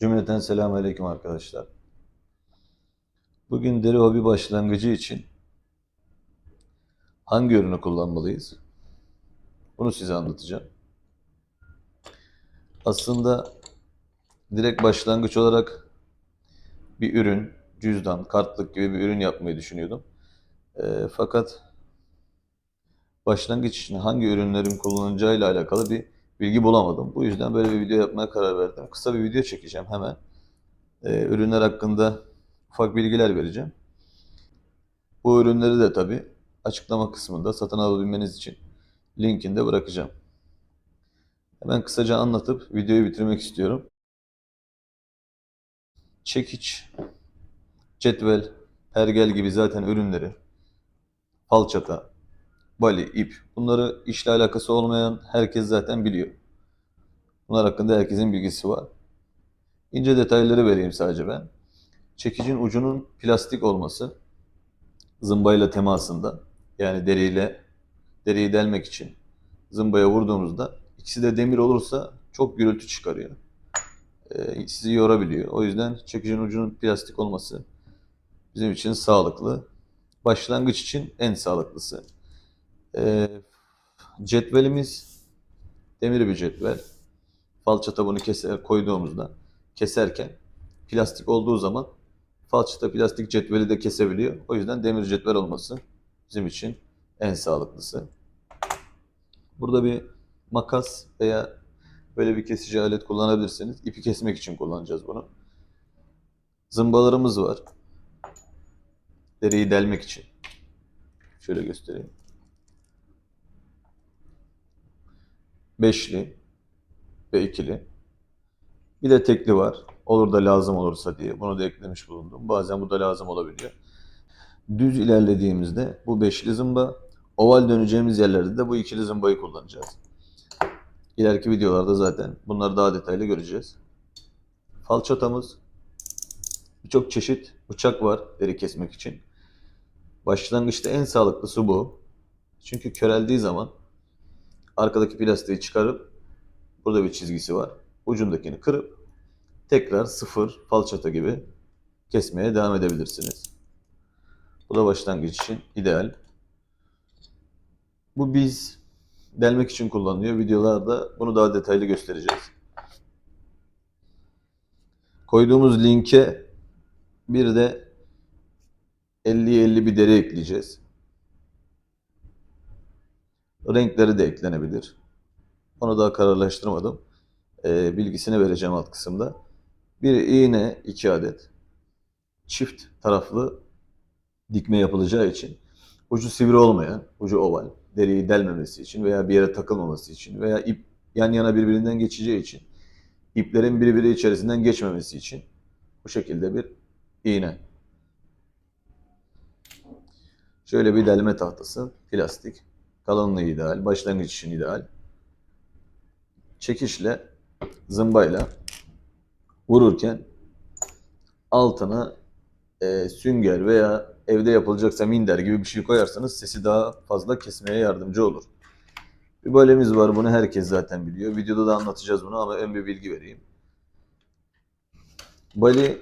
Cümleten selamünaleyküm arkadaşlar. Bugün deri hobi başlangıcı için hangi ürünü kullanmalıyız? Bunu size anlatacağım. Aslında direkt başlangıç olarak bir ürün, cüzdan, kartlık gibi bir ürün yapmayı düşünüyordum. Ee, fakat başlangıç için hangi ürünlerin kullanılacağıyla alakalı bir bilgi bulamadım. Bu yüzden böyle bir video yapmaya karar verdim. Kısa bir video çekeceğim hemen. Ee, ürünler hakkında ufak bilgiler vereceğim. Bu ürünleri de tabii açıklama kısmında satın alabilmeniz için linkini de bırakacağım. Hemen kısaca anlatıp videoyu bitirmek istiyorum. Çekiç, cetvel, pergel gibi zaten ürünleri, falçata, bali, ip bunları işle alakası olmayan herkes zaten biliyor. Bunlar hakkında herkesin bilgisi var. İnce detayları vereyim sadece ben. Çekicin ucunun plastik olması zımbayla temasında yani deriyle deriyi delmek için zımbaya vurduğumuzda ikisi de demir olursa çok gürültü çıkarıyor. Ee, sizi yorabiliyor. O yüzden çekicin ucunun plastik olması bizim için sağlıklı. Başlangıç için en sağlıklısı. Ee, cetvelimiz demir bir cetvel. Falçata bunu keser koyduğumuzda keserken plastik olduğu zaman falçata plastik cetveli de kesebiliyor. O yüzden demir cetvel olması bizim için en sağlıklısı. Burada bir makas veya böyle bir kesici alet kullanabilirsiniz. İpi kesmek için kullanacağız bunu. Zımbalarımız var. Deriyi delmek için. Şöyle göstereyim. Beşli ve ikili. Bir de tekli var. Olur da lazım olursa diye. Bunu da eklemiş bulundum. Bazen bu da lazım olabiliyor. Düz ilerlediğimizde bu beşli zımba, oval döneceğimiz yerlerde de bu ikili zımbayı kullanacağız. İleriki videolarda zaten bunları daha detaylı göreceğiz. Falçatamız, birçok çeşit bıçak var deri kesmek için. Başlangıçta en sağlıklısı bu. Çünkü köreldiği zaman arkadaki plastiği çıkarıp burada bir çizgisi var. Ucundakini kırıp tekrar sıfır falçata gibi kesmeye devam edebilirsiniz. Bu da başlangıç için ideal. Bu biz delmek için kullanılıyor. Videolarda bunu daha detaylı göstereceğiz. Koyduğumuz linke bir de 50'ye 50 bir deri ekleyeceğiz. Renkleri de eklenebilir. Onu daha kararlaştırmadım. Ee, bilgisini vereceğim alt kısımda. Bir iğne 2 adet. Çift taraflı dikme yapılacağı için ucu sivri olmayan, ucu oval, deriyi delmemesi için veya bir yere takılmaması için veya ip yan yana birbirinden geçeceği için iplerin birbiri içerisinden geçmemesi için bu şekilde bir iğne. Şöyle bir delme tahtası, plastik. Kalınlığı ideal, başlangıç için ideal. Çekişle, zımbayla vururken altına e, sünger veya evde yapılacaksa minder gibi bir şey koyarsanız sesi daha fazla kesmeye yardımcı olur. Bir balemiz var bunu herkes zaten biliyor. Videoda da anlatacağız bunu ama ön bir bilgi vereyim. Bali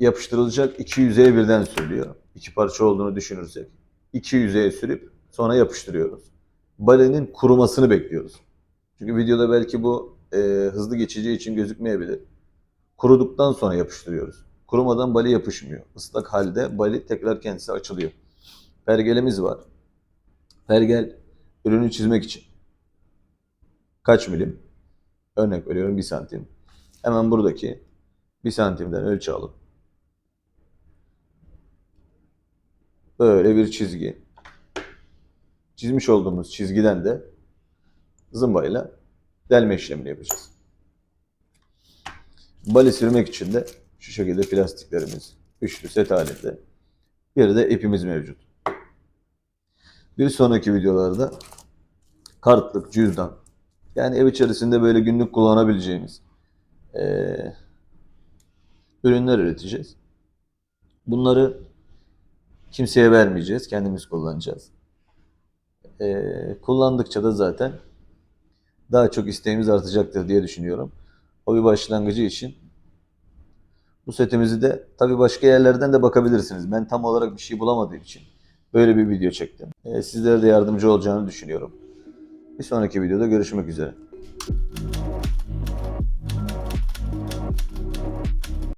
yapıştırılacak iki yüzeye birden sürülüyor. İki parça olduğunu düşünürsek. İki yüzeye sürüp sonra yapıştırıyoruz. Balenin kurumasını bekliyoruz. Çünkü videoda belki bu e, hızlı geçeceği için gözükmeyebilir. Kuruduktan sonra yapıştırıyoruz. Kurumadan bali yapışmıyor. Islak halde bali tekrar kendisi açılıyor. Pergelimiz var. Pergel ürünü çizmek için. Kaç milim? Örnek veriyorum 1 santim. Hemen buradaki 1 santimden ölçü alıp böyle bir çizgi. Çizmiş olduğumuz çizgiden de zımbayla delme işlemini yapacağız. Bali sürmek için de şu şekilde plastiklerimiz üçlü set halinde. Bir de ipimiz mevcut. Bir sonraki videolarda kartlık, cüzdan yani ev içerisinde böyle günlük kullanabileceğimiz eee, ürünler üreteceğiz. Bunları kimseye vermeyeceğiz. Kendimiz kullanacağız. Eee, kullandıkça da zaten daha çok isteğimiz artacaktır diye düşünüyorum. Hobi başlangıcı için Bu setimizi de tabii başka yerlerden de bakabilirsiniz. Ben tam olarak bir şey bulamadığım için böyle bir video çektim. Ee, sizlere de yardımcı olacağını düşünüyorum. Bir sonraki videoda görüşmek üzere.